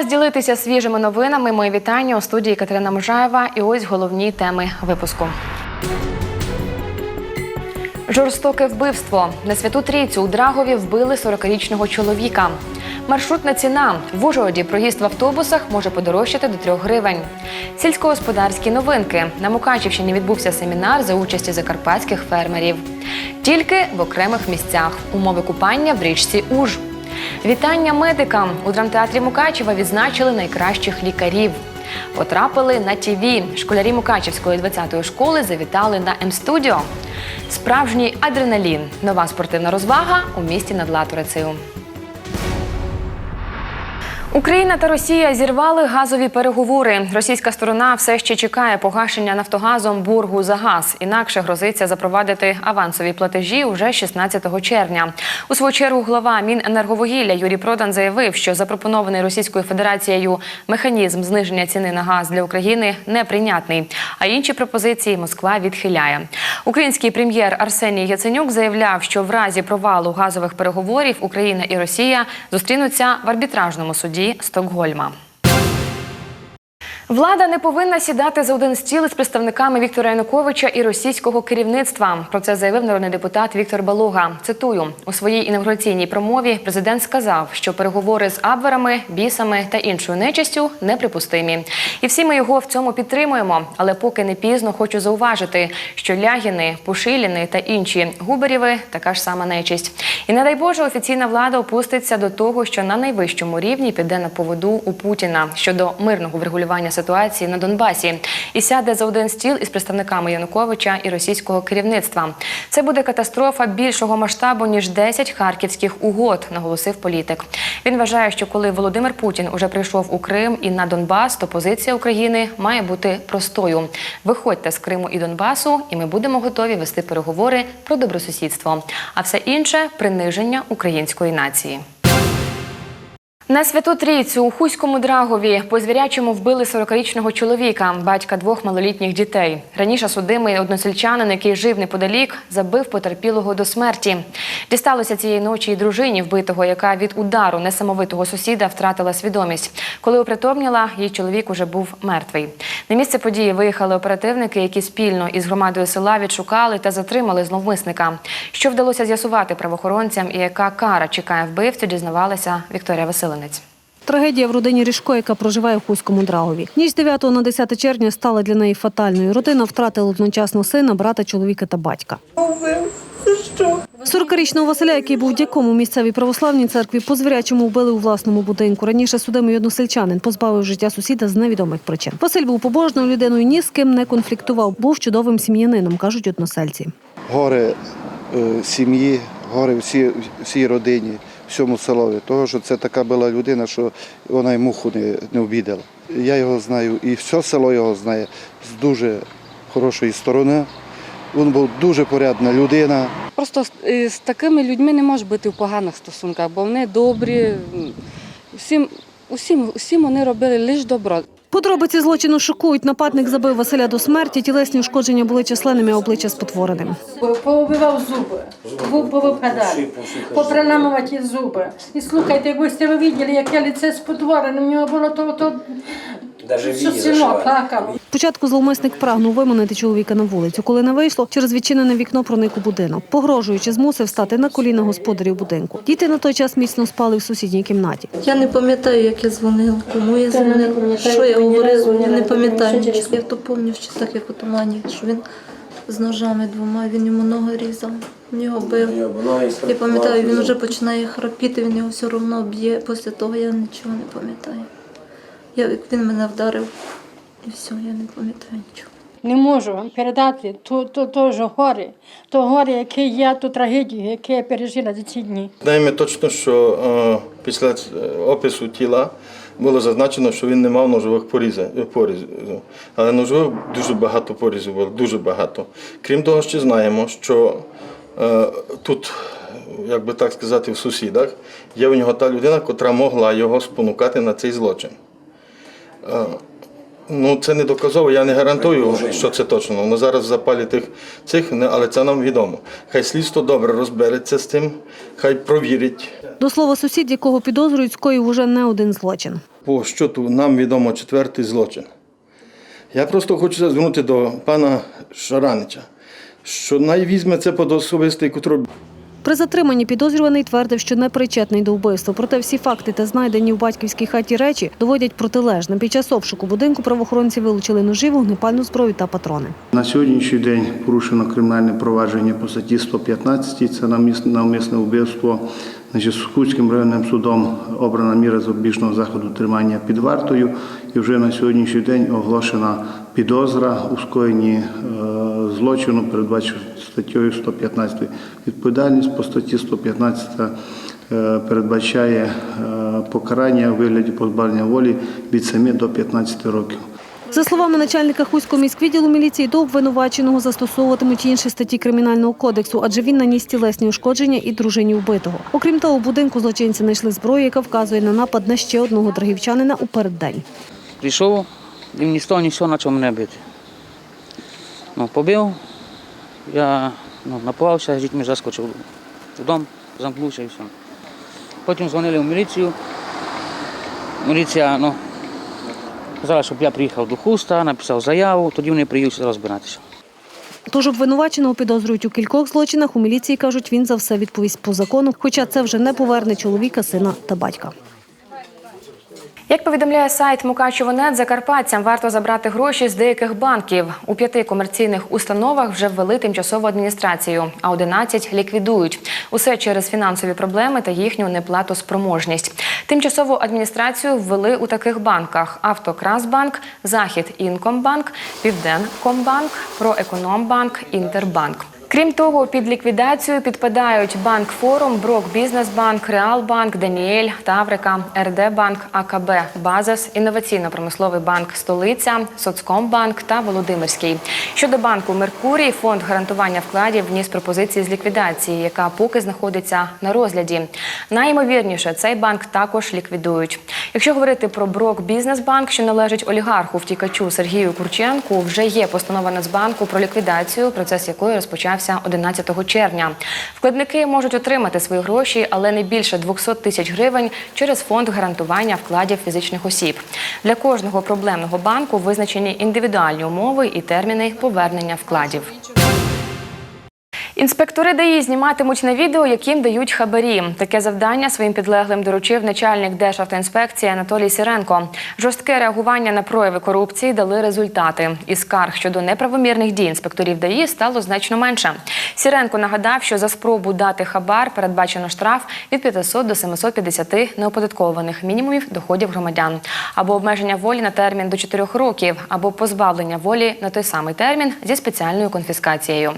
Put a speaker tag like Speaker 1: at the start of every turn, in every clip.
Speaker 1: Час ділитися свіжими новинами. Мої вітання у студії Катерина Можаєва. І ось головні теми випуску. Жорстоке вбивство. На святу трійцю у Драгові вбили 40-річного чоловіка. Маршрутна ціна. В Ужгороді проїзд в автобусах може подорожчати до 3 гривень. Сільськогосподарські новинки. На Мукачівщині відбувся семінар за участі закарпатських фермерів. Тільки в окремих місцях. Умови купання в річці Уж. Вітання медикам. У драмтеатрі Мукачева відзначили найкращих лікарів. Потрапили на ТІВІ. Школярі Мукачевської 20-ї школи завітали на М-студіо. Справжній адреналін. Нова спортивна розвага у місті над Латорицею. Україна та Росія зірвали газові переговори. Російська сторона все ще чекає погашення Нафтогазом боргу за газ. Інакше грозиться запровадити авансові платежі уже 16 червня. У свою чергу глава Міненерговугілля Юрій Продан заявив, що запропонований Російською Федерацією механізм зниження ціни на газ для України неприйнятний. А інші пропозиції Москва відхиляє. Український прем'єр Арсеній Яценюк заявляв, що в разі провалу газових переговорів Україна і Росія зустрінуться в арбітражному суді Стокгольма. Влада не повинна сідати за один стіл із представниками Віктора Януковича і російського керівництва. Про це заявив народний депутат Віктор Балуга. Цитую у своїй інавгураційній промові. Президент сказав, що переговори з абверами, бісами та іншою нечистю неприпустимі. І всі ми його в цьому підтримуємо. Але поки не пізно хочу зауважити, що Лягіни, Пушиліни та інші губерєви така ж сама нечисть. І не дай Боже, офіційна влада опуститься до того, що на найвищому рівні піде на поводу у Путіна щодо мирного врегулювання ситуації на Донбасі і сяде за один стіл із представниками Януковича і російського керівництва. Це буде катастрофа більшого масштабу ніж 10 харківських угод, наголосив політик. Він вважає, що коли Володимир Путін уже прийшов у Крим і на Донбас, то позиція України має бути простою. Виходьте з Криму і Донбасу, і ми будемо готові вести переговори про добросусідство. А все інше приниження української нації. На святу трійцю у Хуському Драгові по звірячому вбили 40-річного чоловіка, батька двох малолітніх дітей. Раніше судимий односельчанин, який жив неподалік, забив потерпілого до смерті. Дісталося цієї ночі і дружині вбитого, яка від удару несамовитого сусіда втратила свідомість. Коли опритомніла, її чоловік уже був мертвий. На місце події виїхали оперативники, які спільно із громадою села відшукали та затримали зловмисника. Що вдалося з'ясувати правоохоронцям і яка кара чекає вбивцю, дізнавалася Вікторія Василинець.
Speaker 2: Трагедія в родині Ріжко, яка проживає в Хуському Драгові. Ніч з 9 на 10 червня стала для неї фатальною. Родина втратила одночасно сина, брата, чоловіка та батька. 40-річного Василя, який був дяком у місцевій православній церкві, по звірячому вбили у власному будинку. Раніше судимий односельчанин позбавив життя сусіда з невідомих причин. Василь був побожною людиною, ні з ким не конфліктував. Був чудовим сім'янином, кажуть односельці.
Speaker 3: горе е, сім'ї, горе всій, всій родині, всьому селові. Того, що це така була людина, що вона й муху не, не обідала. Я його знаю, і все село його знає з дуже хорошої сторони. Він був дуже порядна людина.
Speaker 4: Просто з- е, такими людьми не може бути в поганих стосунках, бо вони добрі. Усім, усім, усім вони робили лише добро.
Speaker 2: Подробиці злочину шокують. Нападник забив Василя до смерті. Тілесні ушкодження були численними, обличчя спотвореним.
Speaker 5: Поубивав зуби, губ повипадали, поприламувати зуби. І слухайте, якби ви бачили, яке лице спотворене, в нього було то, то
Speaker 2: Спочатку зловмисник прагнув виманити чоловіка на вулицю. Коли не вийшло, через відчинене вікно проник у будинок. Погрожуючи, змусив стати на коліна господарів будинку. Діти на той час міцно спали в сусідній кімнаті.
Speaker 6: Я не пам'ятаю, як я дзвонила, кому я
Speaker 5: не
Speaker 6: дзвонила, що я говорила, я не пам'ятаю. Я то пам'ятаю, що так як у тумані, що він з ножами двома, він йому ноги різав, він його бив. Я пам'ятаю, він вже починає храпіти, він його все одно б'є. Після того я нічого не пам'ятаю. Я, як він мене вдарив, і все, я не пам'ятаю нічого.
Speaker 5: Не можу вам передати то, то, то ж горе, то горе, яке я, ту трагедію, яке я пережила за ці дні.
Speaker 7: Знаємо точно, що е, після е, опису тіла було зазначено, що він не мав ножових порізів, порізів. Але ножових дуже багато порізів було, дуже багато. Крім того, ще знаємо, що е, тут, як би так сказати, в сусідах є у нього та людина, котра могла його спонукати на цей злочин. Ну, це не доказово, я не гарантую, що це точно. Ну, зараз в запалі тих цих, але це нам відомо. Хай слідство добре розбереться з тим, хай провірить.
Speaker 2: До слова, сусід, якого підозрюють, скоїв уже не один злочин.
Speaker 7: По щоту нам відомо четвертий злочин. Я просто хочу звернути до пана Шаранича, що най візьме це під особистий контроль.
Speaker 2: При затриманні підозрюваний твердив, що не причетний до вбивства. Проте всі факти та знайдені в батьківській хаті речі доводять протилежне. Під час обшуку будинку правоохоронці вилучили ножі, вогнепальну зброю та патрони.
Speaker 8: На сьогоднішній день порушено кримінальне провадження по статті 115, це навмисне вбивство. Значить, Скутським районним судом обрана міра запобіжного заходу тримання під вартою, і вже на сьогоднішній день оголошена підозра у скоєнні е, злочину, передбачено статтею 115. Відповідальність по статті 115 е, передбачає е, покарання у вигляді позбавлення волі від 7 до 15 років.
Speaker 2: За словами начальника Хуського міськвідділу міліції, до обвинуваченого застосовуватимуть інші статті кримінального кодексу, адже він наніс тілесні ушкодження і дружині вбитого. Окрім того, у будинку злочинці знайшли зброю, яка вказує на напад на ще одного драгівчанина у переддень.
Speaker 9: Прийшов, і ні з того, ні з цього почав мене бити. Ну, побив, я ну, напувався, з дітьми заскочив додому, замкнувся і все. Потім дзвонили в міліцію. Міліція ну, казала, щоб я приїхав до хуста, написав заяву, тоді вони приїдуть розбиратися.
Speaker 2: Тож обвинуваченого підозрюють у кількох злочинах. У міліції кажуть, він за все відповість по закону, хоча це вже не поверне чоловіка, сина та батька.
Speaker 1: Як повідомляє сайт Мукачево.нет, закарпатцям варто забрати гроші з деяких банків. У п'яти комерційних установах вже ввели тимчасову адміністрацію, а 11 ліквідують. Усе через фінансові проблеми та їхню неплатоспроможність. Тимчасову адміністрацію ввели у таких банках: Автокрасбанк, Захід Інкомбанк, Південкомбанк, Проекономбанк, Інтербанк. Крім того, під ліквідацію підпадають Банк Форум, Брок Бізнесбанк, Реалбанк, Даніель, Таврика, РД Банк, АКБ, Базис, Інноваційно-промисловий банк Столиця, Соцкомбанк та Володимирський. Щодо банку Меркурій, фонд гарантування вкладів вніс пропозиції з ліквідації, яка поки знаходиться на розгляді. Найімовірніше, цей банк також ліквідують. Якщо говорити про Брок Бізнесбанк, що належить олігарху втікачу Сергію Курченку, вже є постанова Нацбанку про ліквідацію, процес якої розпочався 11 червня. Вкладники можуть отримати свої гроші, але не більше 200 тисяч гривень через фонд гарантування вкладів фізичних осіб. Для кожного проблемного банку визначені індивідуальні умови і терміни повернення вкладів. Інспектори ДАІ зніматимуть на відео, яким дають хабарі. Таке завдання своїм підлеглим доручив начальник Державтоінспекції Анатолій Сіренко. Жорстке реагування на прояви корупції дали результати. І скарг щодо неправомірних дій інспекторів ДАІ стало значно менше. Сіренко нагадав, що за спробу дати хабар передбачено штраф від 500 до 750 неоподаткованих мінімумів доходів громадян, або обмеження волі на термін до 4 років, або позбавлення волі на той самий термін зі спеціальною конфіскацією.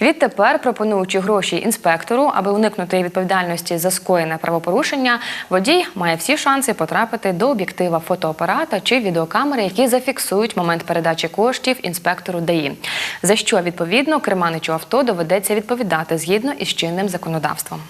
Speaker 1: Відтепер, пропонуючи гроші інспектору, аби уникнути відповідальності за скоєне правопорушення, водій має всі шанси потрапити до об'єктива фотоапарата чи відеокамери, які зафіксують момент передачі коштів інспектору ДАІ. За що відповідно керманичу авто доведеться відповідати згідно із чинним законодавством.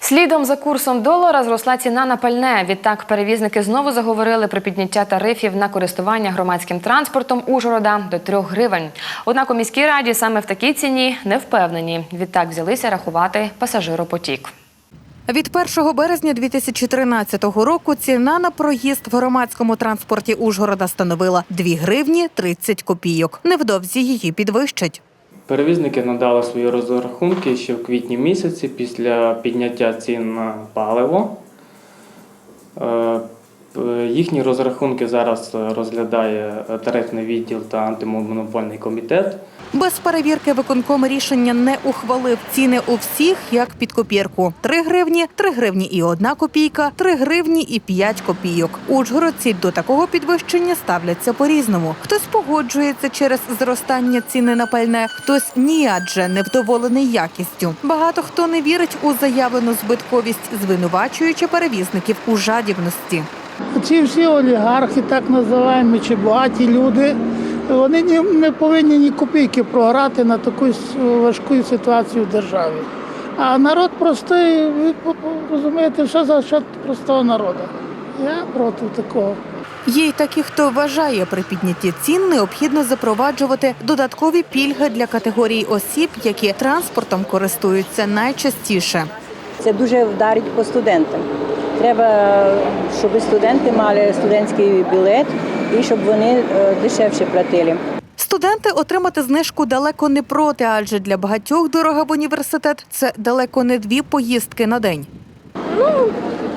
Speaker 1: Слідом за курсом долара зросла ціна на пальне. Відтак перевізники знову заговорили про підняття тарифів на користування громадським транспортом Ужгорода до 3 гривень. Однак у міській раді саме в такій ціні не впевнені. Відтак взялися рахувати пасажиропотік.
Speaker 10: Від 1 березня 2013 року ціна на проїзд в громадському транспорті Ужгорода становила 2 гривні 30 копійок. Невдовзі її підвищать.
Speaker 11: Перевізники надали свої розрахунки ще в квітні місяці після підняття цін на паливо. Е, Їхні розрахунки зараз розглядає тарифний відділ та антимонопольний комітет.
Speaker 10: Без перевірки виконком рішення не ухвалив ціни у всіх як під копірку: 3 гривні, 3 гривні і 1 копійка, 3 гривні і 5 копійок. Ужгородці до такого підвищення ставляться по-різному. Хтось погоджується через зростання ціни на пальне, хтось ні, адже невдоволений якістю. Багато хто не вірить у заявлену збитковість, звинувачуючи перевізників у жадібності.
Speaker 12: Ці всі олігархи, так називаємо, чи багаті люди, вони ні- не повинні ні копійки програти на таку важку ситуацію в державі. А народ простий, ви розумієте, що за що простого народу. Я проти такого.
Speaker 10: Є й такі, хто вважає, при піднятті цін необхідно запроваджувати додаткові пільги для категорій осіб, які транспортом користуються найчастіше.
Speaker 13: Це дуже вдарить по студентам. Треба, щоб студенти мали студентський білет і щоб вони е, дешевше платили.
Speaker 10: Студенти отримати знижку далеко не проти, адже для багатьох дорога в університет це далеко не дві поїздки на день.
Speaker 14: Ну,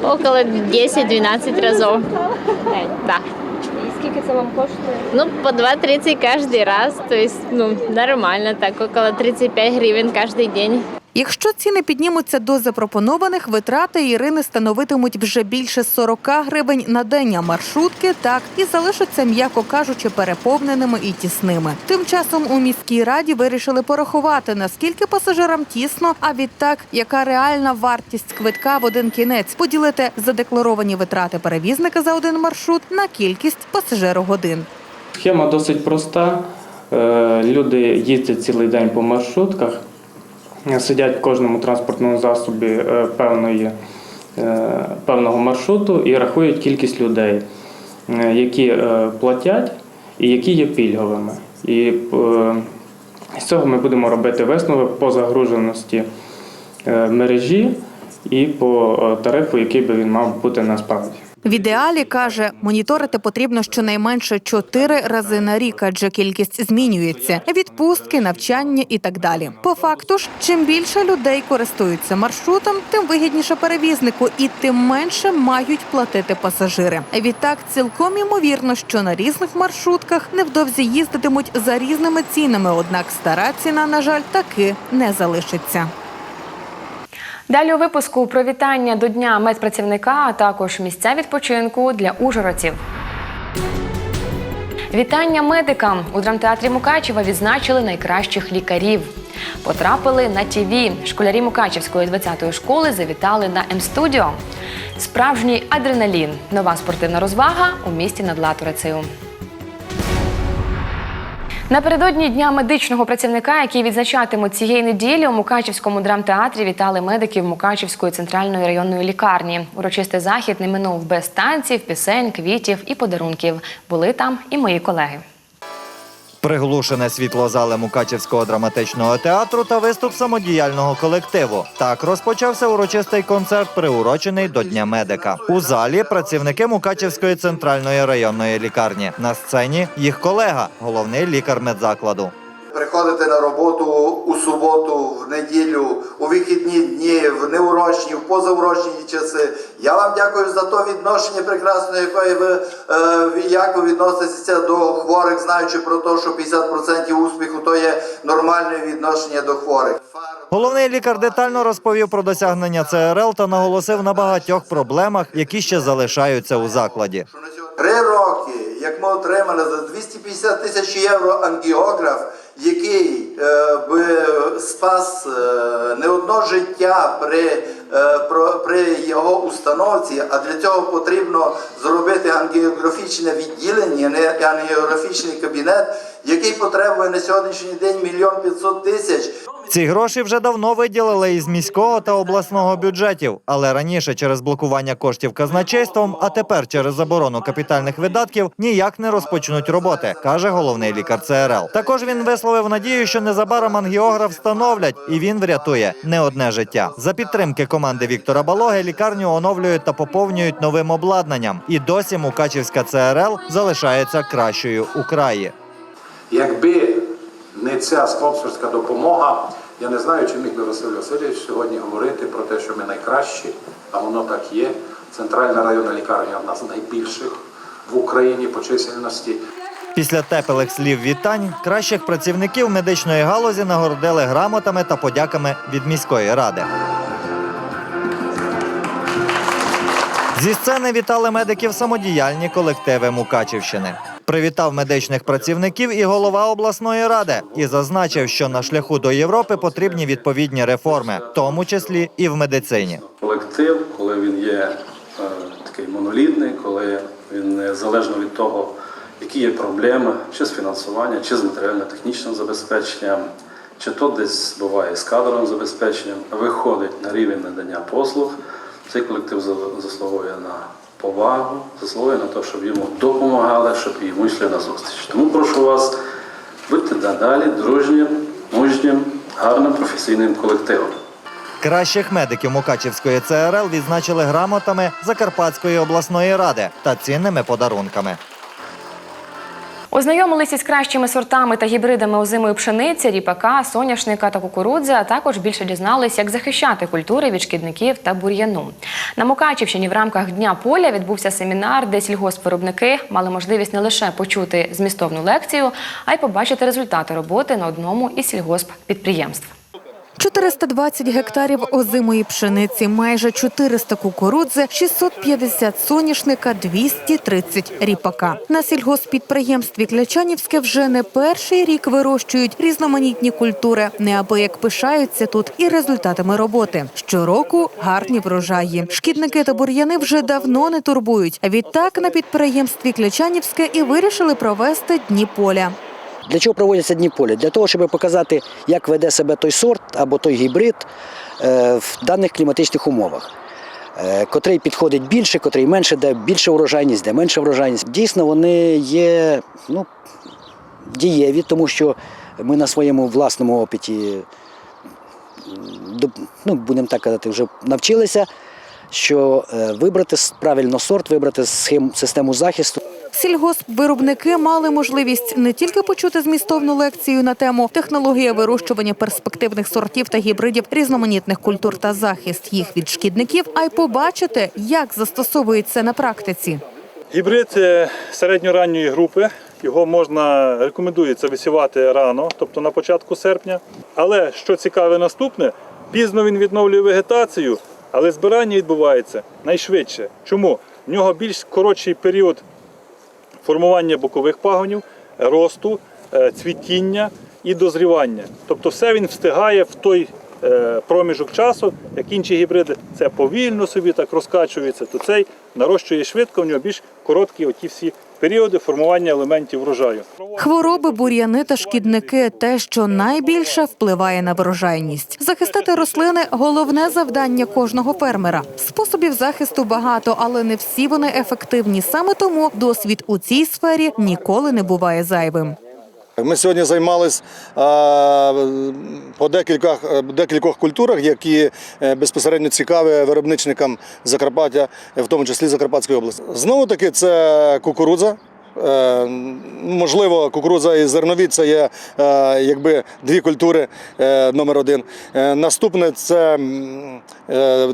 Speaker 14: Около 10-12 разів.
Speaker 1: Скільки це вам коштує?
Speaker 14: Ну, по 2,30 кожен раз. То есть, ну, нормально так, около 35 гривень кожен день.
Speaker 10: Якщо ціни піднімуться до запропонованих, витрати Ірини становитимуть вже більше 40 гривень на день, а маршрутки так і залишаться, м'яко кажучи, переповненими і тісними. Тим часом у міській раді вирішили порахувати, наскільки пасажирам тісно, а відтак, яка реальна вартість квитка в один кінець, поділити задекларовані витрати перевізника за один маршрут на кількість пасажирогодин.
Speaker 11: Схема досить проста. Е, Люди їздять цілий день по маршрутках, сидять в кожному транспортному засобі е, певної, е, певного маршруту і рахують кількість людей, е, які платять і які є пільговими. І з цього ми будемо робити висновок по загруженості мережі і по тарифу, який би він мав бути насправді.
Speaker 10: В ідеалі каже, моніторити потрібно щонайменше чотири рази на рік, адже кількість змінюється: відпустки, навчання і так далі. По факту ж, чим більше людей користуються маршрутом, тим вигідніше перевізнику і тим менше мають платити пасажири. Відтак, цілком імовірно, що на різних маршрутках невдовзі їздитимуть за різними цінами однак стара ціна, на жаль, таки не залишиться.
Speaker 1: Далі у випуску про вітання до Дня медпрацівника, а також місця відпочинку для ужгородців. Вітання медикам у драмтеатрі Мукачева відзначили найкращих лікарів. Потрапили на ТІВІ. Школярі Мукачевської 20-ї школи завітали на М-студіо. Справжній адреналін. Нова спортивна розвага у місті над Латорицею. Напередодні дня медичного працівника, який відзначатимуть цієї неділі, у Мукачівському драмтеатрі вітали медиків Мукачівської центральної районної лікарні. Урочистий захід не минув без танців, пісень, квітів і подарунків. Були там і мої колеги.
Speaker 15: Приглушене світло зали Мукачівського драматичного театру та виступ самодіяльного колективу. Так розпочався урочистий концерт, приурочений до Дня медика. У залі працівники Мукачівської центральної районної лікарні. На сцені їх колега, головний лікар медзакладу.
Speaker 3: Приходити на роботу у суботу, в неділю, у вихідні дні, в неурочні, в позаурочні часи. Я вам дякую за то відношення прекрасне, якої ви, е, ви- як ви відноситеся до хворих, знаючи про те, що 50% успіху то є нормальне відношення до хворих.
Speaker 15: Головний лікар детально розповів про досягнення ЦРЛ та наголосив на багатьох проблемах, які ще залишаються у закладі.
Speaker 3: Три роки, як ми отримали за 250 тисяч євро ангіограф, який е, би спас е, не одно життя при, е, при його установці, а для цього потрібно зробити ангіографічне відділення, не ангіографічний кабінет, який потребує на сьогоднішній день мільйон п'ятсот тисяч.
Speaker 15: Ці гроші вже давно виділили із міського та обласного бюджетів, але раніше через блокування коштів казначейством, а тепер через заборону капітальних видатків ніяк не розпочнуть роботи, каже головний лікар ЦРЛ. Також він висловив надію, що незабаром ангіограф встановлять, і він врятує не одне життя. За підтримки команди Віктора Балоги лікарню оновлюють та поповнюють новим обладнанням. І досі Мукачівська ЦРЛ залишається кращою у краї.
Speaker 16: Якби не ця спонсорська допомога, я не знаю, чи міг би Василь Васильович сьогодні говорити про те, що ми найкращі, а воно так є. Центральна районна лікарня одна з найбільших в Україні по чисельності.
Speaker 15: Після теплих слів вітань кращих працівників медичної галузі нагородили грамотами та подяками від міської ради. Зі сцени вітали медиків самодіяльні колективи Мукачівщини. Привітав медичних працівників і голова обласної ради і зазначив, що на шляху до Європи потрібні відповідні реформи, в тому числі і в медицині.
Speaker 17: колектив, коли він є е, такий монолітний, коли він незалежно від того, які є проблеми, чи з фінансуванням, чи з матеріально-технічним забезпеченням, чи то десь буває з кадровим забезпеченням, виходить на рівень надання послуг. Цей колектив заслуговує на повагу, заслуговує на те, щоб йому допомагали, щоб йому йшли на зустріч. Тому прошу вас бути надалі дружнім, мужнім, гарним професійним колективом.
Speaker 15: Кращих медиків Мукачівської ЦРЛ відзначили грамотами Закарпатської обласної ради та цінними подарунками.
Speaker 1: Ознайомилися з кращими сортами та гібридами озимої пшениці, ріпака, соняшника та кукурудзи, а також більше дізналися, як захищати культури від шкідників та бур'яну. На Мукачівщині в рамках Дня поля відбувся семінар, де сільгоспвиробники мали можливість не лише почути змістовну лекцію, а й побачити результати роботи на одному із сільгосппідприємств.
Speaker 10: 420 гектарів озимої пшениці, майже 400 кукурудзи, 650 соняшника, 230 ріпака. На сільгоспідприємстві Клячанівське вже не перший рік вирощують різноманітні культури. Неабияк пишаються тут і результатами роботи. Щороку гарні врожаї. Шкідники та бур'яни вже давно не турбують. Відтак на підприємстві Клячанівське і вирішили провести дні поля.
Speaker 18: Для чого проводяться дні поля? Для того, щоб показати, як веде себе той сорт або той гібрид е, в даних кліматичних умовах. Е, Котрий підходить більше, котрий менше, де більше урожайність, де менше урожайність. Дійсно, вони є ну, дієві, тому що ми на своєму власному опиті, ну, будемо так казати, вже навчилися, що е, вибрати правильно сорт, вибрати схему, систему захисту.
Speaker 10: Сільгоспвиробники мали можливість не тільки почути змістовну лекцію на тему технологія вирощування перспективних сортів та гібридів різноманітних культур та захист їх від шкідників, а й побачити, як застосовується на практиці.
Speaker 19: Гібрид е, середньоранньої групи. Його можна рекомендується висівати рано, тобто на початку серпня. Але що цікаве наступне, пізно він відновлює вегетацію, але збирання відбувається найшвидше. Чому? В нього більш коротший період формування бокових пагонів, росту, е, цвітіння і дозрівання. Тобто все він встигає в той проміжок часу, як інші гібриди, це повільно собі так розкачується, то цей нарощує швидко, в нього більш короткі оті всі періоди формування елементів врожаю.
Speaker 10: Хвороби, бур'яни та шкідники те, що найбільше впливає на врожайність. Захистити рослини головне завдання кожного фермера. Способів захисту багато, але не всі вони ефективні. Саме тому досвід у цій сфері ніколи не буває зайвим.
Speaker 20: Ми сьогодні займалися по декількох, декількох культурах, які е, безпосередньо цікаві виробничникам Закарпаття, в тому числі Закарпатської області. Знову таки, це кукурудза. Е, Можливо, кукурудза і зернові це є е, якби дві культури е, номер один. Наступне це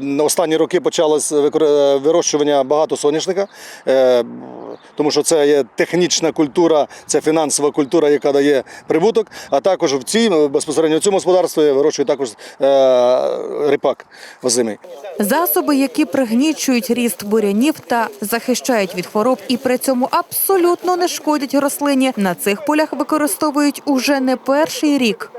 Speaker 20: на останні роки почалось вирощування багато соняшника, тому що це є технічна культура, це фінансова культура, яка дає прибуток. А також в цій безпосередньо в цьому господарстві вирощують також е, ріпак озимий.
Speaker 10: Засоби, які пригнічують ріст бурянів та захищають від хвороб, і при цьому абсолютно не шкодять рослині. На цих полях використовують уже не перший рік.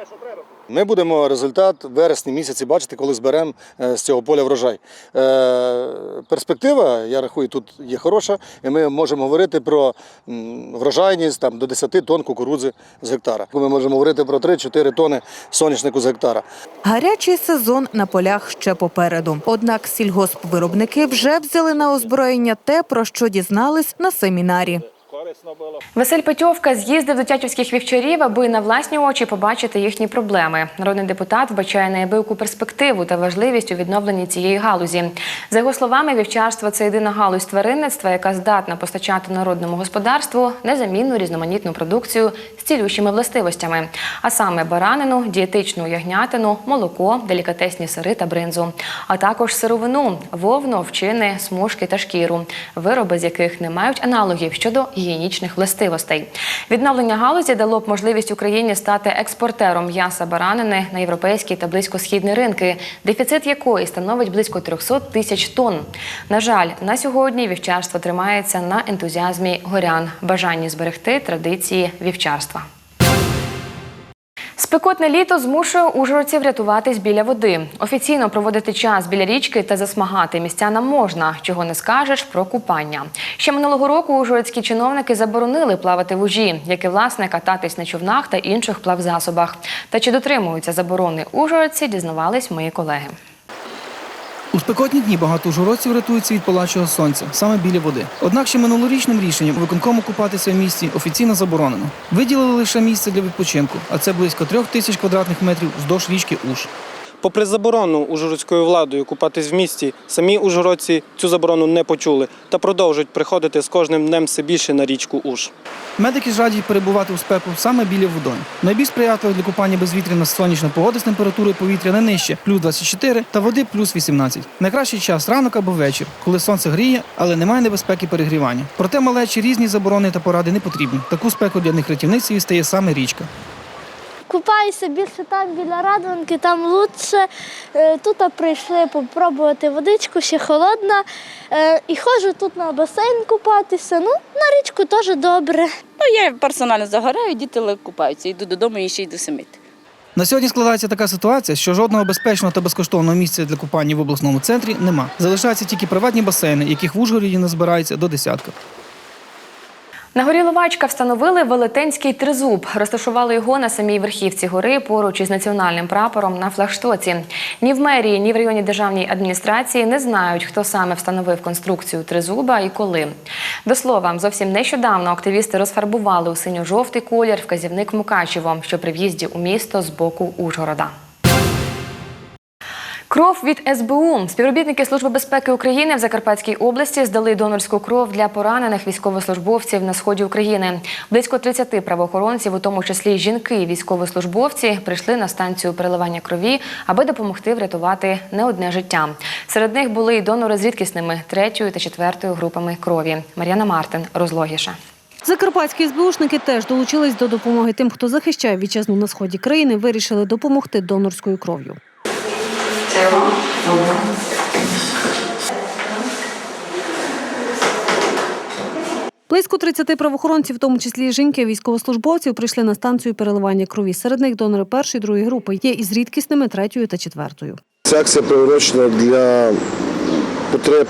Speaker 20: Ми будемо результат в вересні місяці бачити, коли зберемо е, з цього поля врожай. Е, Перспектива, я рахую, тут є хороша, і ми можемо говорити про врожайність там, до 10 тонн кукурудзи з гектара. Ми можемо говорити про 3-4 тонни соняшнику з гектара.
Speaker 10: Гарячий сезон на полях ще попереду. Однак сільгоспвиробники вже взяли на озброєння те, про що дізнались на семінарі.
Speaker 1: Василь Петьовка з'їздив до тятівських вівчарів, аби на власні очі побачити їхні проблеми. Народний депутат вбачає неабияку перспективу та важливість у відновленні цієї галузі. За його словами, вівчарство це єдина галузь тваринництва, яка здатна постачати народному господарству незамінну різноманітну продукцію з цілющими властивостями, а саме баранину, дієтичну ягнятину, молоко, делікатесні сири та бринзу, а також сировину, вовну, овчини, смужки та шкіру, вироби з яких не мають аналогів щодо гігієнічних властивостей. Відновлення галузі дало б можливість Україні стати експортером м'яса баранини на європейські та близькосхідні ринки, дефіцит якої становить близько 300 тисяч тонн. На жаль, на сьогодні вівчарство тримається на ентузіазмі горян, бажанні зберегти традиції вівчарства. Спекотне літо змушує ужгородців рятуватись біля води. Офіційно проводити час біля річки та засмагати містянам можна, чого не скажеш про купання. Ще минулого року ужгородські чиновники заборонили плавати в ужі, як і власне кататись на човнах та інших плавзасобах. Та чи дотримуються заборони ужгородці, дізнавались мої колеги.
Speaker 21: Спекотні дні багато журоців рятуються від палачого сонця саме біля води. Однак ще минулорічним рішенням виконкому купатися в місті офіційно заборонено. Виділили лише місце для відпочинку, а це близько трьох тисяч квадратних метрів вздовж річки Уж.
Speaker 22: Попри заборону ужгородською владою купатись в місті, самі ужгородці цю заборону не почули та продовжують приходити з кожним днем все більше на річку Уж.
Speaker 21: Медики ж перебувати у спеку саме біля водойм. Найбільш сприятливо для купання безвітряна сонячна погода з температурою повітря не нижче плюс 24 та води плюс 18. Найкращий час ранок або вечір, коли сонце гріє, але немає небезпеки перегрівання. Проте малечі різні заборони та поради не потрібні. Таку спеку для них рятівницею стає саме річка.
Speaker 23: Купаюся більше там біля Радванки, там лучше. Е, Тут прийшли попробувати водичку, ще холодна. Е, І ходжу тут на басейн купатися. Ну, на річку теж добре.
Speaker 24: Ну, я персонально загораю, діти купаються. Йду додому і ще йду самити.
Speaker 21: На сьогодні складається така ситуація, що жодного безпечного та безкоштовного місця для купання в обласному центрі нема. Залишаються тільки приватні басейни, яких в Ужгороді не збирається до десятка.
Speaker 1: На горі Ловачка встановили велетенський тризуб. Розташували його на самій верхівці гори поруч із національним прапором на флагштоці. Ні в мерії, ні в районній державній адміністрації не знають, хто саме встановив конструкцію тризуба і коли. До слова, зовсім нещодавно активісти розфарбували у синьо-жовтий колір вказівник Мукачево, що при в'їзді у місто з боку Ужгорода. Кров від СБУ. Співробітники Служби безпеки України в Закарпатській області здали донорську кров для поранених військовослужбовців на сході України. Близько 30 правоохоронців, у тому числі жінки, військовослужбовці, прийшли на станцію переливання крові, аби допомогти врятувати не одне життя. Серед них були й донори з рідкісними третьою та четвертою групами крові. Мар'яна Мартин розлогіша.
Speaker 2: Закарпатські СБУшники теж долучились до допомоги тим, хто захищає вітчизну на сході країни, вирішили допомогти донорською кров'ю. Близько 30 правоохоронців, в тому числі і жінки, військовослужбовців, прийшли на станцію переливання крові. Серед них донори першої, другої групи є із рідкісними третьою та четвертою.
Speaker 25: Ця акція приурочена для потреб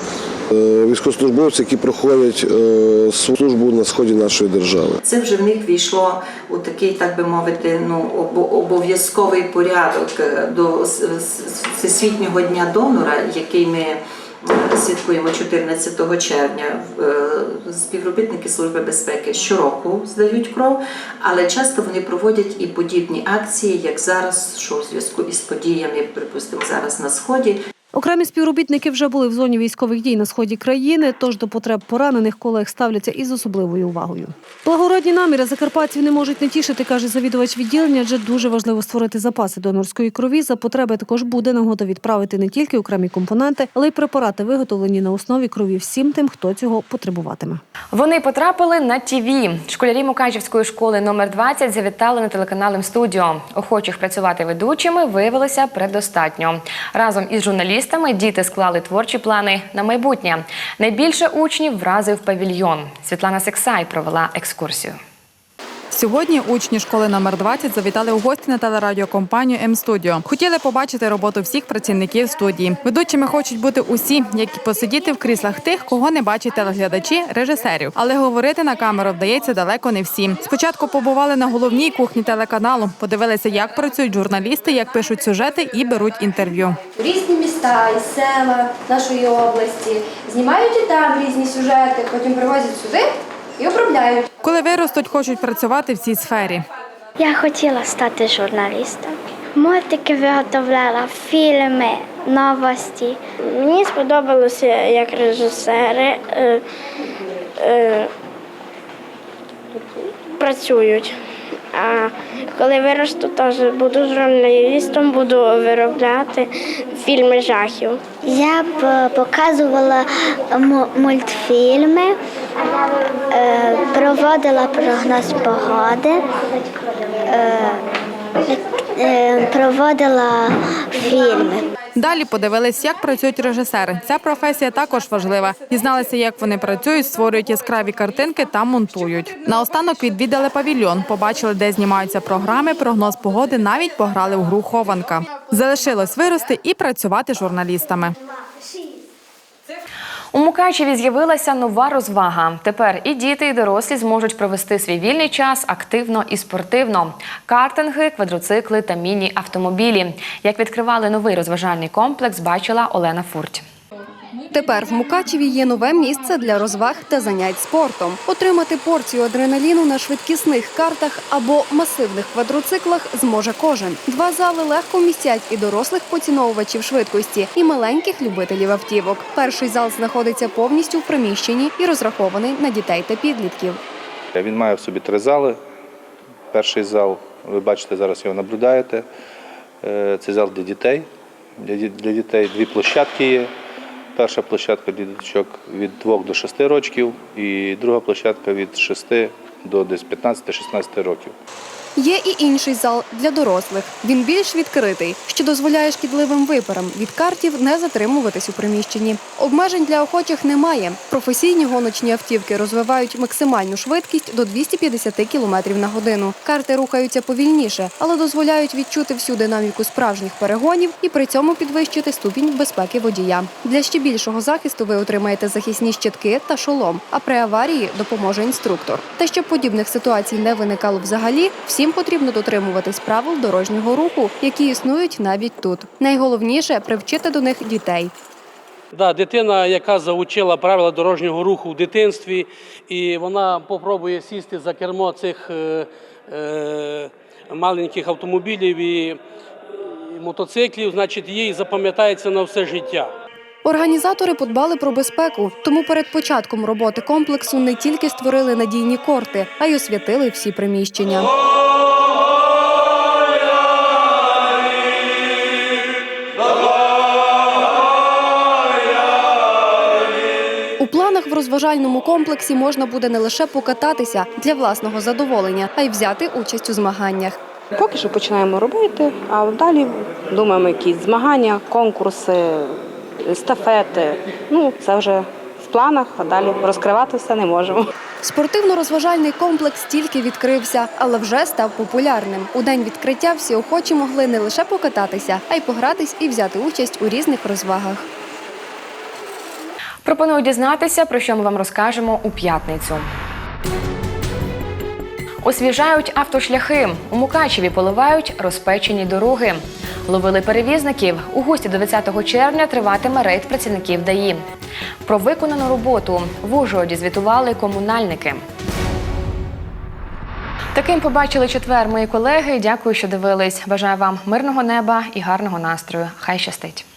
Speaker 25: е, військовослужбовців, які проходять е, службу на сході нашої держави.
Speaker 26: Це вже в них війшло у такий, так би мовити, ну обо- обов'язковий порядок е, до Всесвітнього дня донора, який ми святкуємо 14 червня. Співробітники Служби безпеки щороку здають кров, але часто вони проводять і подібні акції, як зараз, що у зв'язку із подіями, припустимо, зараз на сході.
Speaker 2: Окремі співробітники вже були в зоні військових дій на сході країни, тож до потреб поранених колег ставляться із особливою увагою. Благородні наміри закарпатців не можуть не тішити, каже завідувач відділення, адже дуже важливо створити запаси донорської крові. За потреби також буде нагода відправити не тільки окремі компоненти, але й препарати, виготовлені на основі крові всім тим, хто цього потребуватиме.
Speaker 1: Вони потрапили на ТІВІ. Школярі Мукачівської школи номер 20 завітали на телеканал «М-студіо». Охочих працювати ведучими виявилося предостатньо. Разом із журналістами діти склали творчі плани на майбутнє. Найбільше учнів вразив павільйон. Світлана Сексай провела екскурсію.
Speaker 27: Сьогодні учні школи номер 20 завітали у гості на телерадіокомпанію М-студіо. Хотіли побачити роботу всіх працівників студії. Ведучими хочуть бути усі, як і посидіти в кріслах тих, кого не бачать телеглядачі, режисерів. Але говорити на камеру вдається далеко не всім. Спочатку побували на головній кухні телеканалу, подивилися, як працюють журналісти, як пишуть сюжети і беруть інтерв'ю.
Speaker 28: різні міста і села нашої області, знімають і там різні сюжети, потім привозять сюди і обробляють.
Speaker 27: Коли виростуть, хочуть працювати в цій сфері.
Speaker 28: Я хотіла стати журналістом. Мультики виготовляла, фільми, новості. Мені сподобалося як режисери е, е, працюють. А коли виросту, теж буду журналістом, буду виробляти фільми жахів. Я б показувала мультфільми, е, проводила прогноз погоди, е, проводила фільми.
Speaker 27: Далі подивились, як працюють режисери. Ця професія також важлива. Дізналися, як вони працюють, створюють яскраві картинки та монтують. Наостанок відвідали павільйон, побачили, де знімаються програми, прогноз погоди, навіть пограли в гру хованка. Залишилось вирости і працювати журналістами.
Speaker 1: У Мукачеві з'явилася нова розвага. Тепер і діти, і дорослі зможуть провести свій вільний час активно і спортивно. Картинги, квадроцикли та міні-автомобілі. Як відкривали новий розважальний комплекс, бачила Олена Фурть.
Speaker 28: Тепер в Мукачеві є нове місце для розваг та занять спортом. Отримати порцію адреналіну на швидкісних картах або масивних квадроциклах зможе кожен. Два зали легко вмістять і дорослих поціновувачів швидкості, і маленьких любителів автівок. Перший зал знаходиться повністю в приміщенні і розрахований на дітей та підлітків.
Speaker 29: Він має в собі три зали. Перший зал, ви бачите, зараз його наблюдаєте. Е, Це зал для дітей. Для дітей дві площадки є. Перша площадка для діточок від 2 до 6 років, і друга площадка від 6 до десь 15-16 років.
Speaker 28: Є і інший зал для дорослих. Він більш відкритий, що дозволяє шкідливим випарам від картів не затримуватись у приміщенні. Обмежень для охочих немає. Професійні гоночні автівки розвивають максимальну швидкість до 250 км на годину. Карти рухаються повільніше, але дозволяють відчути всю динаміку справжніх перегонів і при цьому підвищити ступінь безпеки водія. Для ще більшого захисту ви отримаєте захисні щитки та шолом. А при аварії допоможе інструктор. Та щоб подібних ситуацій не виникало взагалі, всім потрібно дотримуватись правил дорожнього руху, які існують навіть тут. Найголовніше привчити до них дітей.
Speaker 30: Да, дитина, яка заучила правила дорожнього руху в дитинстві, і вона попробує сісти за кермо цих е, е, маленьких автомобілів і, і мотоциклів, значить, їй запам'ятається на все життя.
Speaker 28: Організатори подбали про безпеку, тому перед початком роботи комплексу не тільки створили надійні корти, а й освятили всі приміщення. У планах в розважальному комплексі можна буде не лише покататися для власного задоволення, а й взяти участь у змаганнях.
Speaker 31: Поки що починаємо робити, а далі думаємо, якісь змагання, конкурси, естафети. Ну, це вже в планах, а далі розкривати все не можемо.
Speaker 28: Спортивно-розважальний комплекс тільки відкрився, але вже став популярним. У день відкриття всі охочі могли не лише покататися, а й погратись і взяти участь у різних розвагах.
Speaker 1: Пропоную дізнатися, про що ми вам розкажемо у п'ятницю. Освіжають автошляхи. У Мукачеві поливають розпечені дороги. Ловили перевізників. У гості до 20 червня триватиме рейд працівників ДАІ. Про виконану роботу в Ужгороді звітували комунальники. Таким побачили четвер мої колеги. Дякую, що дивились. Бажаю вам мирного неба і гарного настрою. Хай щастить.